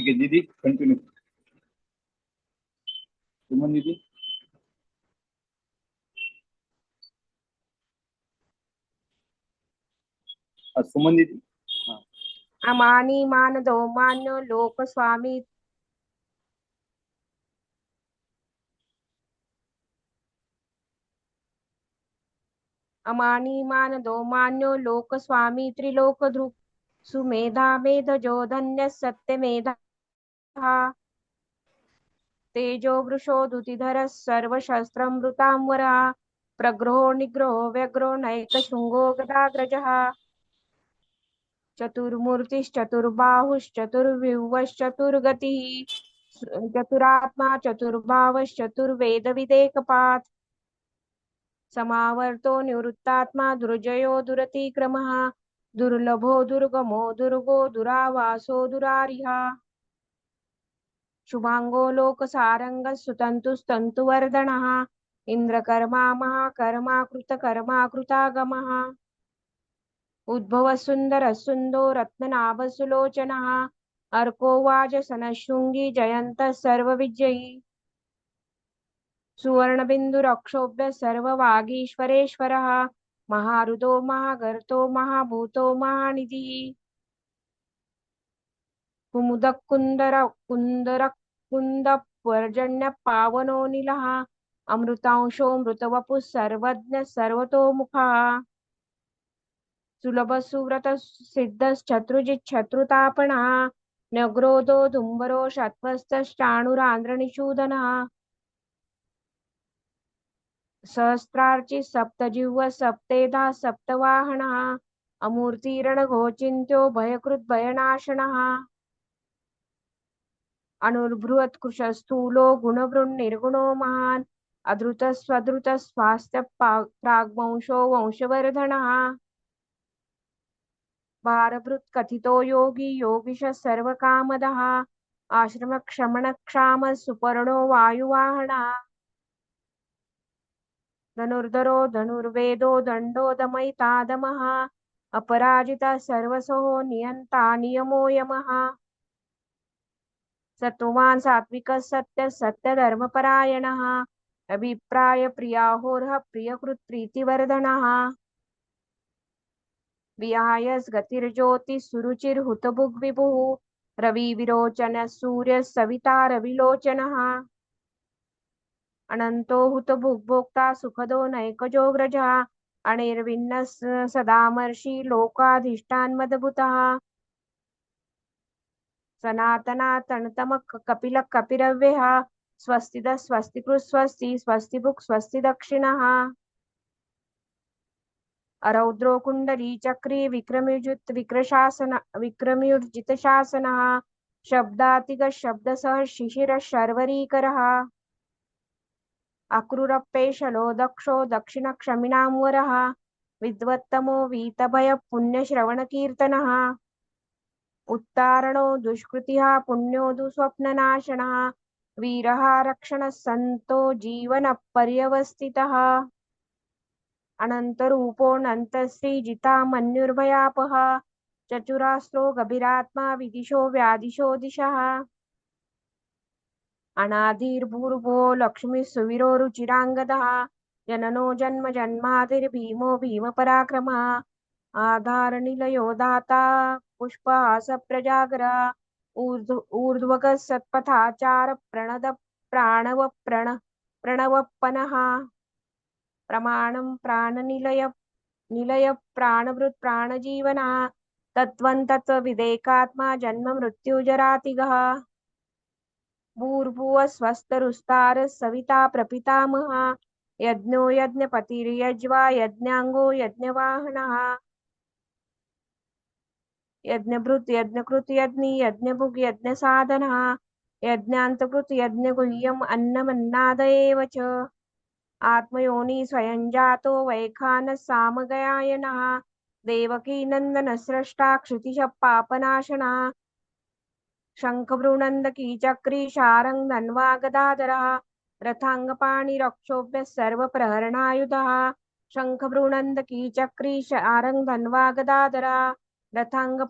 ठीक है दीदी कंटिन्यू सुमन दीदी सुमन दीदी अमानी मानदो मान्यो लोक स्वामी अमानी मानदो मान्यो लोक स्वामी त्रिलोक ध्रुव सुमेधा मेधजो धन्य सत्य मेधा तेजो वृषो दुतिधर सर्वशस्त्रमृतांवरा प्रग्रहो निग्रहो व्यग्रो नैक शृंगो गदाग्रजः। चतुर्मूर्तिश्चतुर्बाहुश्चतुर्व्यूहश्चतुर्गतिः चतुरात्मा चतुर्भावश्चतुर्वेद विदेकपात् समावर्तो निवृत्तात्मा दुर्जयो दुरतिक्रमः, दुर्लभो दुर्गमो दुर्गो दुरावासो दुरारिहा। शुभांगो लोकसारंग सुतन्तुस्तन्तुवर्धनः इन्द्रकर्मा महाकर्मा कृतकर्मा कृतागमः। उद्भव सुंदर सुंदो रत्ननाभ सुलोचनः अर्को जयन्तः सर्वविजयी। सुवर्णबिन्दुरक्षोभ्यः सर्ववागीश्वरेश्वरः महारुदो महागर्तो महाभूतो महानिधिः। कुमुदकुन्दर कुन्दर कुन्दपर्जन्य पावनो नीलः अमृतांशो मृतवपुः सर्वज्ञ सर्वतोमुखः। सुलभ सुव्रत सिद्धश्चतुर्जिच्छत्रुतापणः नग्रोधो धुम्बरो शत्वस्तश्चाणुरान्ध्रनिषूदनः सहस्रार्चि सप्तजिह्व सप्तेधा सप्तवाहनः, अमूर्तिरणघोचिन्त्यो भयकृद्भयनाशनः। अनुर्बृहत्कृशस्थूलो गुणवृन्निर्गुणो महान्। अधृतस्वधृतस्वास्थ्य प्राग्वंशो वंशवर्धनः। भारभृत्कथितो योगी योगिश सर्वकामदः। आश्रमक्षमणक्षाम सुपर्णो वायुवाहनः। धनुर्धरो धनुर्वेदो दण्डो दमयितादमः अपराजितः सर्वसहो नियन्ता नियमो यमः। सत्ववान् सात्विकः सत्य सत्यधर्मपरायणः अभिप्राय प्रियाहोर्ह प्रियकृत्प्रीतिवर्धनः। विहायस गतिर्ज्योति सुरुचिर्हुतभुग् विभुः रवि विरोचन सूर्य सविता रविलोचनः अनन्तो हुतभुग्भोक्ता सुखदो नैकजोग्रजः। अनिर्विण्ण सदामर्षि लोकाधिष्ठान्मदभुतः। सनातनातनतम कपिल कपिरव्यः स्वस्तिद, स्वस्तिकृत्, स्वस्ति, स्वस्तिभुक् स्वस्ति दक्षिणः अरौद्रो कुण्डली चक्री विक्रमयुजित विक्रशासन विक्रमयुर्जित शासनः शब्दातिग, शब्दसः, शिशिर, शर्वरीकरः। अक्रूरप्पेशलो, दक्षो, दक्षिणक्षमिणाम्वरः, विद्वत्तमो, वीतभय, पुण्यश्रवणकीर्तनः। उत्तारणो दुष्कृतिः पुण्यो दुःस्वप्ननाशनः वीरः रक्षणः सन्तो जीवनपर्यवस्थितः। मन्युर्भयापः चतुरास्त्रो गभीरात्मा, विदिशो व्यादिशो दिशः। अनाधिर्भूर्भो लक्ष्मीः सुवीरो रुचिराङ्गदः। जननो जन्म जन्मादिर्भीमो भीमपराक्रमः। आधारनिलयो दाता पुष्पहासप्रजागर ऊर्ध्व ऊर्ध्वगः सत्पथाचार प्रणद प्राणव प्रण प्रणवपनः प्रमाणं प्राणनिलय निलय प्राणभृत् प्राणजीवना तत्त्वं तत्त्वविदेकात्मा जन्म मृत्युजरातिगः भूर्भुवः स्वस्तरुस्तारः सविता प्रपितामहः यज्ञो यज्ञपतिर्यज्वा यज्ञाङ्गो यज्ञवाहनः। यज्ञभृत् यज्ञकृत् यज्ञि यज्ञभुग् यज्ञसाधनः, यज्ञान्तकृत् यज्ञगुह्यम् अन्नमन्नाद एव च। आत्मयोनि स्वयं जातो वैखानः सामगयायनः देवकी नन्दनस्रष्टा क्षितिशः पापनाशनः। शङ्खभ्रूनन्दकी चक्री शारङ्ग धन्वा गदाधरः रथाङ्गपाणिरक्षोभ्यः सर्वप्रहरणायुधः। शङ्खभ्रूनन्दकी चक्री शारङ्ग धन्वा गदाधरः रथाङ्ग